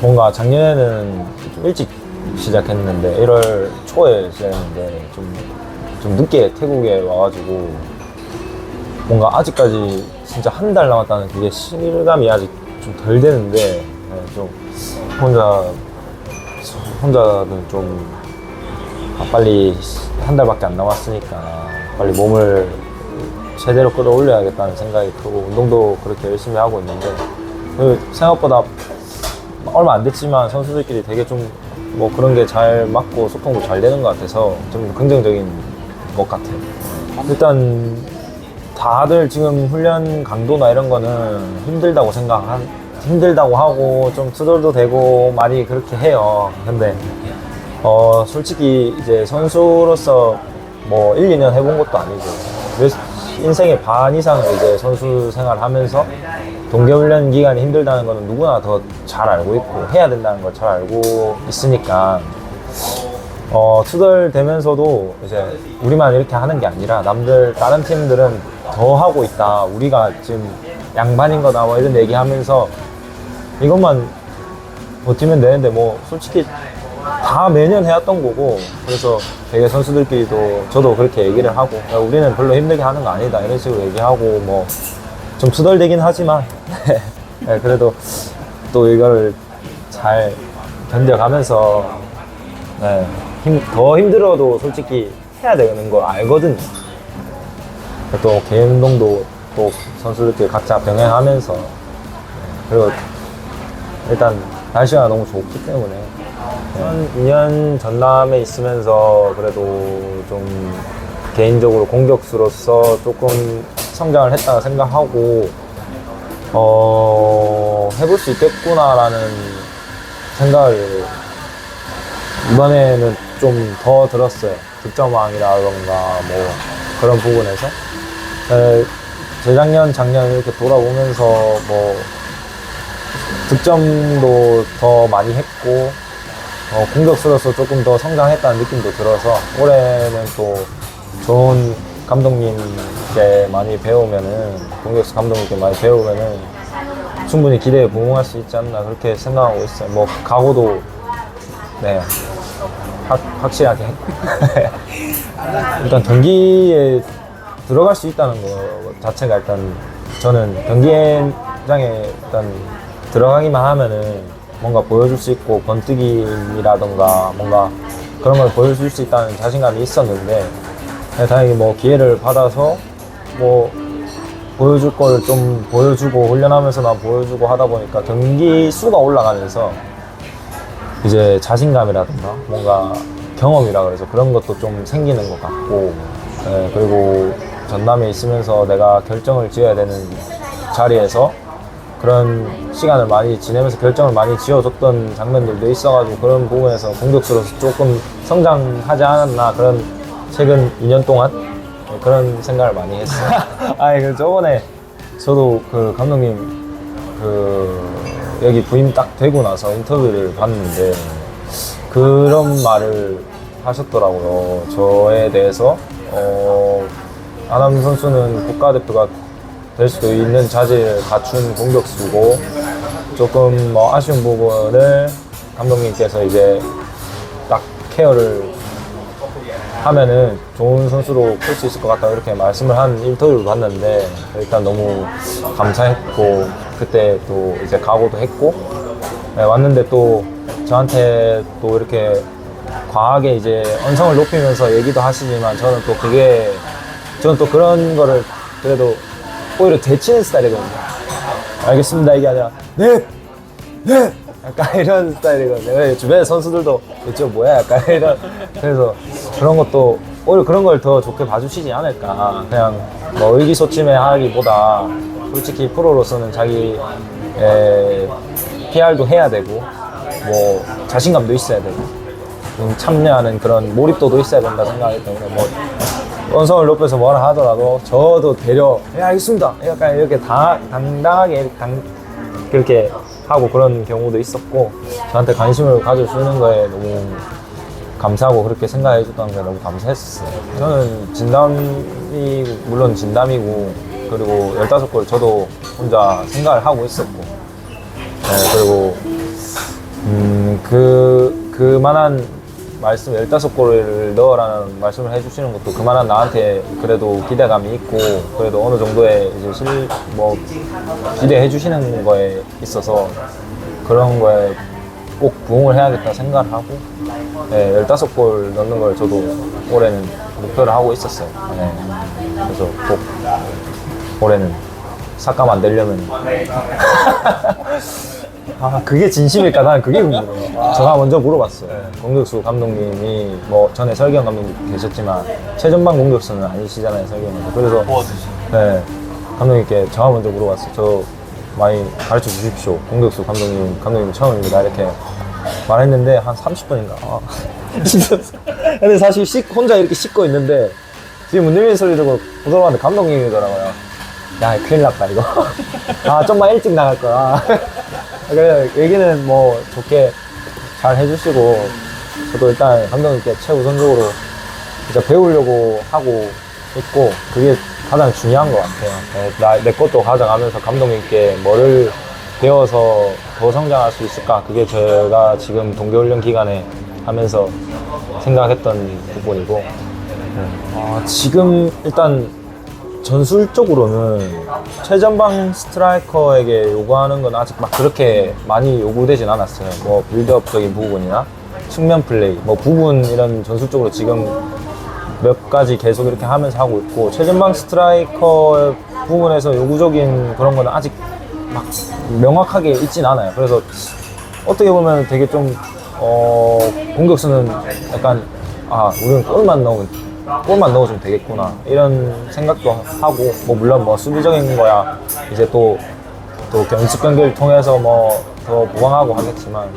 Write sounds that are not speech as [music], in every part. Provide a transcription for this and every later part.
뭔가 작년에는 좀 일찍 시작했는데 1월 초에 시작했는데 좀, 좀 늦게 태국에 와가지고 뭔가 아직까지 진짜 한 달 남았다는 그게 실감이 아직 좀 덜 되는데 네, 좀 혼자 혼자는 좀 아, 빨리 한 달밖에 안 남았으니까 빨리 몸을 제대로 끌어올려야겠다는 생각이 크고 운동도 그렇게 열심히 하고 있는데 그 생각보다 얼마 안 됐지만 선수들끼리 되게 좀 뭐 그런 게 잘 맞고 소통도 잘 되는 것 같아서 좀 긍정적인 것 같아요. 일단 다들 지금 훈련 강도나 이런 거는 힘들다고 생각한 힘들다고 하고 좀 투덜도 되고 많이 그렇게 해요. 근데 어 솔직히 이제 선수로서 뭐 1, 2년 해본 것도 아니고 몇- 인생의 반 이상을 이제 선수 생활하면서 동계훈련 기간이 힘들다는 거는 누구나 더 잘 알고 있고 해야 된다는 걸 잘 알고 있으니까 어, 투덜대면서도 이제 우리만 이렇게 하는 게 아니라 남들 다른 팀들은 더 하고 있다. 우리가 지금 양반인 거다. 뭐 이런 얘기하면서 이것만 버티면 되는데 뭐 솔직히 다 매년 해왔던 거고 그래서 되게 선수들끼리도 저도 그렇게 얘기를 하고 야, 우리는 별로 힘들게 하는 거 아니다 이런 식으로 얘기하고 뭐 좀 투덜대긴 하지만 네, [laughs] 그래도 또 이거를 잘 견뎌가면서 네, 힘, 더 힘들어도 솔직히 해야 되는 거 알거든요. 또 개인 운동도 또 선수들끼리 각자 병행하면서 네, 그리고 일단 날씨가 너무 좋기 때문에 네. 2년 전남에 있으면서 그래도 좀 개인적으로 공격수로서 조금 성장을 했다고 생각하고 어 해볼 수 있겠구나라는 생각을 이번에는 좀 더 들었어요. 득점왕이라던가 뭐 그런 부분에서 에, 재작년 작년 이렇게 돌아오면서 뭐 득점도 더 많이 했고 어, 공격수로서 조금 더 성장했다는 느낌도 들어서 올해는 또 좋은 감독님께 많이 배우면은 공격수 감독님께 많이 배우면은 충분히 기대에 부응할 수 있지 않나 그렇게 생각하고 있어요. 뭐 각오도 네 확, 확실하게 [laughs] 일단 경기에 들어갈 수 있다는 거 자체가 일단 저는 경기장에 일단 들어가기만 하면은 뭔가 보여줄 수 있고 번뜩임이라던가 뭔가 그런 걸 보여줄 수 있다는 자신감이 있었는데 네, 다행히 뭐 기회를 받아서 뭐 보여줄 걸좀 보여주고 훈련하면서나 보여주고 하다 보니까 경기 수가 올라가면서 이제 자신감이라든가 뭔가 경험이라 그래서 그런 것도 좀 생기는 것 같고 예, 그리고 전남에 있으면서 내가 결정을 지어야 되는 자리에서 그런 시간을 많이 지내면서 결정을 많이 지어줬던 장면들도 있어가지고 그런 부분에서 공격수로서 조금 성장하지 않았나 그런 최근 2년 동안 예, 그런 생각을 많이 했어요. [laughs] 아니 그 저번에 저도 그 감독님 그 여기 부임 딱 되고 나서 인터뷰를 봤는데 그런 말을 하셨더라고요. 저에 대해서 어, 아남 선수는 국가대표가 될 수도 있는 자질을 갖춘 공격수고 조금 뭐 아쉬운 부분을 감독님께서 이제 딱 케어를 하면은 좋은 선수로 클 수 있을 것 같다 이렇게 말씀을 한 인터뷰를 봤는데 일단 너무 감사했고 그때 또 이제 각오도 했고 네, 왔는데 또 저한테 또 이렇게 과하게 이제 언성을 높이면서 얘기도 하시지만 저는 또 그게 저는 또 그런 거를 그래도 오히려 되치는 스타일이거든요. 알겠습니다 이게 아니라 네, 네 약간 [laughs] 이런 스타일이거든요. 왜 주변 선수들도 이쪽 뭐야 약간 [laughs] 이런 그래서 그런 것도 오히려 그런 걸 더 좋게 봐주시지 않을까. 그냥 뭐 의기소침해 하기보다 솔직히 프로로서는 자기 에, PR도 해야 되고 뭐 자신감도 있어야 되고 좀 참여하는 그런 몰입도도 있어야 된다 생각하기 때문에 뭐 원성을 높여서 뭐라 하더라도 저도 되려 예 알겠습니다. 약간 이렇게 다 당당하게 당, 그렇게 하고 그런 경우도 있었고 저한테 관심을 가져주는 거에 너무 감사하고 그렇게 생각해 줬다는 게 너무 감사했었어요. 저는 진담이 물론 진담이고 그리고 15골 저도 혼자 생각을 하고 있었고 네, 그리고 음, 그, 그만한 말씀 15골을 넣으라는 말씀을 해주시는 것도 그만한 나한테 그래도 기대감이 있고 그래도 어느 정도의 이제 실, 뭐, 기대해 주시는 거에 있어서 그런 거에 꼭 부응을 해야겠다 생각을 하고 네, 15골 넣는 걸 저도 올해는 목표를 하고 있었어요. 네. 그래서 꼭 올해는 삭감 안 되려면 [laughs] 아 그게 진심일까? 난 그게 궁금해요 제가 먼저 물어봤어요. 공격수 감독님이 뭐 전에 설경 감독님 계셨지만 최전방 공격수는 아니시잖아요 설경 감독 그래서 네 감독님께 제가 먼저 물어봤어요. 저 많이 가르쳐 주십시오 공격수 감독님 감독님 처음입니다. 이렇게 말했는데 한 30분인가? 아, [laughs] 진짜. 근데 사실 씻, 혼자 이렇게 씻고 있는데 지금 문 열리는 소리 듣고 부서봤는데 감독님이더라고요. 야 큰일 났다 이거. [laughs] 아 좀만 일찍 나갈 거야 그래 얘기는 뭐 좋게 잘 해주시고 저도 일단 감독님께 최우선적으로 진짜 배우려고 하고 있고 그게 가장 중요한 것 같아요. 네, 나, 내 것도 가져가면서 감독님께 뭐를 배워서 더 성장할 수 있을까? 그게 제가 지금 동계훈련 기간에 하면서 생각했던 부분이고. 아, 지금 일단 전술적으로는 최전방 스트라이커에게 요구하는 건 아직 막 그렇게 많이 요구되진 않았어요. 뭐 빌드업적인 부분이나 측면 플레이, 뭐 부분 이런 전술적으로 지금 몇 가지 계속 이렇게 하면서 하고 있고 최전방 스트라이커 부분에서 요구적인 그런 거는 아직 막 명확하게 있진 않아요. 그래서 어떻게 보면 되게 좀 어, 공격수는 약간 아 우리는 골만 넣으면 골만 넣어주면 되겠구나. 이런 생각도 하고 뭐 물론 뭐 수비적인 거야. 이제 또 또 연습 경기를 통해서 뭐 더 보강하고 하겠지만.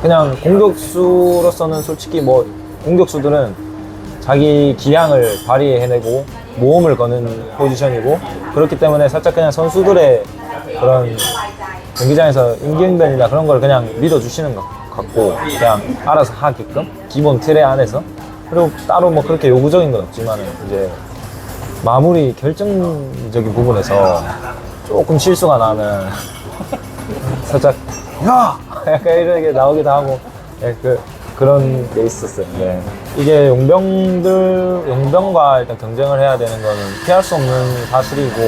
그냥 공격수로서는 솔직히 뭐 공격수들은 자기 기량을 발휘해내고 모험을 거는 포지션이고 그렇기 때문에 살짝 그냥 선수들의 그런 경기장에서 임기응변이나 그런 걸 그냥 믿어주시는 것 같고 그냥 알아서 하게끔? 기본 틀에 안에서 그리고 따로 뭐 그렇게 요구적인 건 없지만 이제 마무리 결정적인 부분에서 조금 실수가 나면 [laughs] 살짝 야 [laughs] 약간 이렇게 나오기도 하고 예, 그 그런 게 있었어요. 네. 이게 용병들 용병과 일단 경쟁을 해야 되는 거는 피할 수 없는 사실이고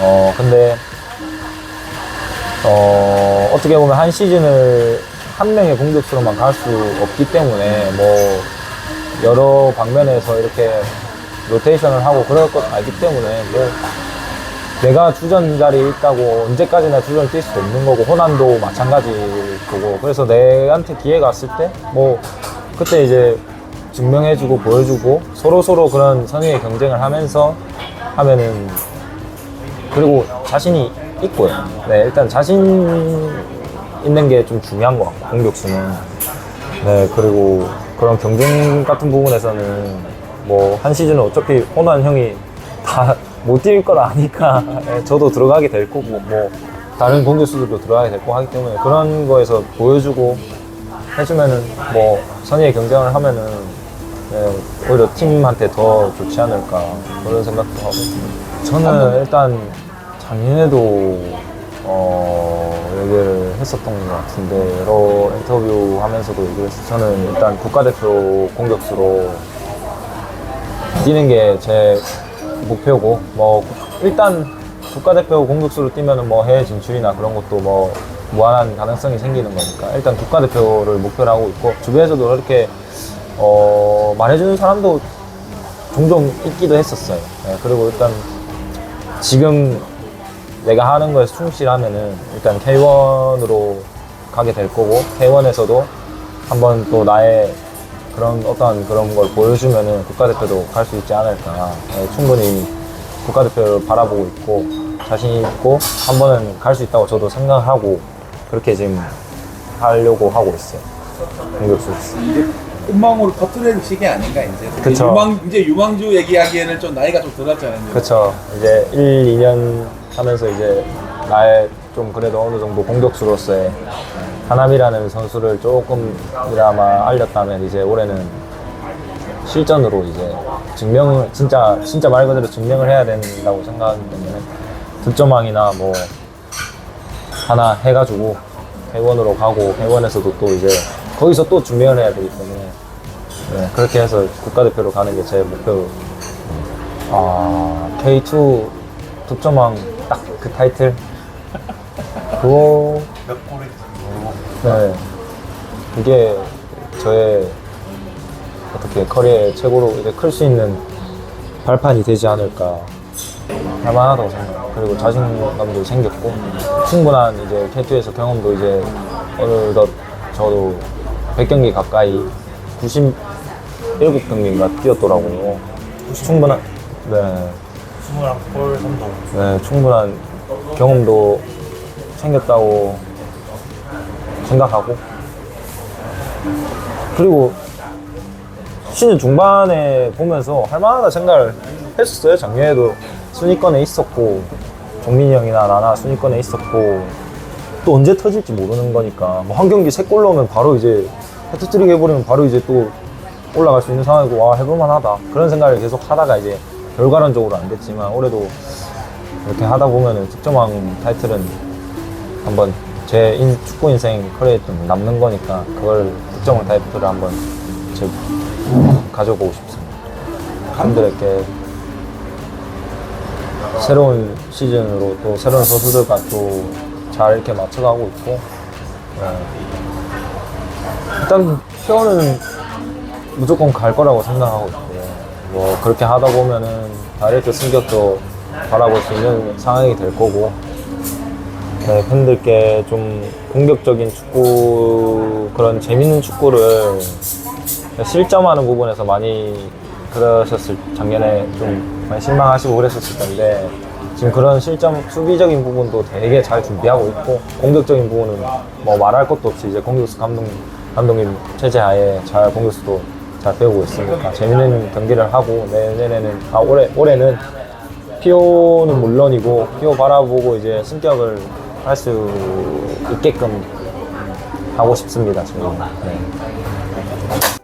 어 근데 어, 어떻게 보면 한 시즌을 한 명의 공격수로만 갈 수 없기 때문에 뭐 여러 방면에서 이렇게 로테이션을 하고 그럴 것 알기 때문에 뭐 내가 주전 자리에 있다고 언제까지나 주전을 뛸수 없는 거고 호난도 마찬가지일 거고 그래서 내한테 기회가 왔을 때 뭐 그때 이제 증명해주고 보여주고 서로 서로 그런 선의의 경쟁을 하면서 하면은 그리고 자신이 있고요. 네, 일단 자신 있는 게 좀 중요한 것 같고, 공격수는. 네, 그리고 그런 경쟁 같은 부분에서는 뭐, 한 시즌은 어차피 호난 형이 다 못 뛸 걸 아니까, 네, [laughs] 저도 들어가게 될 거고, 뭐, 다른 공격수들도 들어가게 될 거고 하기 때문에 그런 거에서 보여주고 해주면은 뭐, 선의의 경쟁을 하면은 네, 오히려 팀한테 더 좋지 않을까 그런 생각도 하고 저는 일단 작년에도 어, 했었던 것 같은데 여러 인터뷰 하면서도 얘기를 했어요 저는 일단 국가대표 공격수로 뛰는 게 제 목표고 뭐 일단 국가대표 공격수로 뛰면은 뭐 해외 진출이나 그런 것도 뭐 무한한 가능성이 생기는 거니까 일단 국가대표를 목표로 하고 있고 주변에서도 그렇게 어, 말해주는 사람도 종종 있기도 했었어요. 예, 그리고 일단 지금 내가 하는 거에 충실하면은 일단 K1으로 가게 될 거고 K1에서도 한번 또 나의 그런 어떤 그런 걸 보여주면은 국가대표도 갈 수 있지 않을까. 예, 충분히 국가대표를 바라보고 있고 자신 있고 한 번은 갈 수 있다고 저도 생각하고 그렇게 지금 하려고 하고 있어요. 공격수. 꿈망으로 터트릴 시기 아닌가 이제. 그쵸. 유망 이제 유망주 얘기하기에는 좀 나이가 좀 들었잖아요. 그쵸. 이제 1, 2년 하면서 이제 나의 좀 그래도 어느 정도 공격수로서의 하남이라는 선수를 조금이나마 알렸다면 이제 올해는 실전으로 이제 증명을 진짜 진짜 말 그대로 증명을 해야 된다고 생각하기 때문에 득점왕이나 뭐 하나 해가지고 K1으로 가고 K1에서도 또 이제 거기서 또 준비를 해야 되기 때문에 네, 그렇게 해서 국가대표로 가는 게 제 목표. 아 K2 득점왕 딱 그 타이틀. 그거. 몇 골이 네. 그게 저의 어떻게 커리어의 최고로 이제 클 수 있는 발판이 되지 않을까. 할만하다고 생각해요. 그리고 자신감도 생겼고 충분한 이제 K2에서 경험도 이제 어느덧 저도 100경기 가까이 97경기인가 뛰었더라고요. 충분한 네, 21골 선도. 네 충분한 경험도 생겼다고 생각하고. 그리고 시즌 중반에 보면서 할만하다 생각을 했었어요. 작년에도 순위권에 있었고 종민이 형이나 나나 순위권에 있었고 또 언제 터질지 모르는 거니까. 뭐 한 경기 세골 넣으면 바로 이제 해트트릭 해버리면 바로 이제 또 올라갈 수 있는 상황이고 와 해볼만하다. 그런 생각을 계속 하다가 이제 결과론적으로 안 됐지만 올해도 이렇게 하다 보면은 득점왕 타이틀은 한번 제 인, 축구 인생 커리어에 좀 남는 거니까 그걸 득점왕 타이틀을 한번 제 가져보고 싶습니다. 팬들에게 새로운 시즌으로 또 새로운 선수들과 또 잘 이렇게 맞춰가고 있고 네. 일단 피어는 무조건 갈 거라고 생각하고 있고요. 뭐 그렇게 하다 보면은 다이렉트 승격도 바라볼 수 있는 상황이 될 거고 네, 팬들께 좀 공격적인 축구 그런 재밌는 축구를 실점하는 부분에서 많이 그러셨을 작년에 좀 많이 실망하시고 그랬었을 텐데 지금 그런 실점 수비적인 부분도 되게 잘 준비하고 있고 공격적인 부분은 뭐 말할 것도 없이 이제 공격수 감독 감독님 체제 하에 잘 공격수도 잘 배우고 있으니까 재밌는 경기를 하고 내년에는 아 올해 올해는 피오는 물론이고 피오 바라보고 이제 승격을 할 수 있게끔 하고 싶습니다 저희는. 네.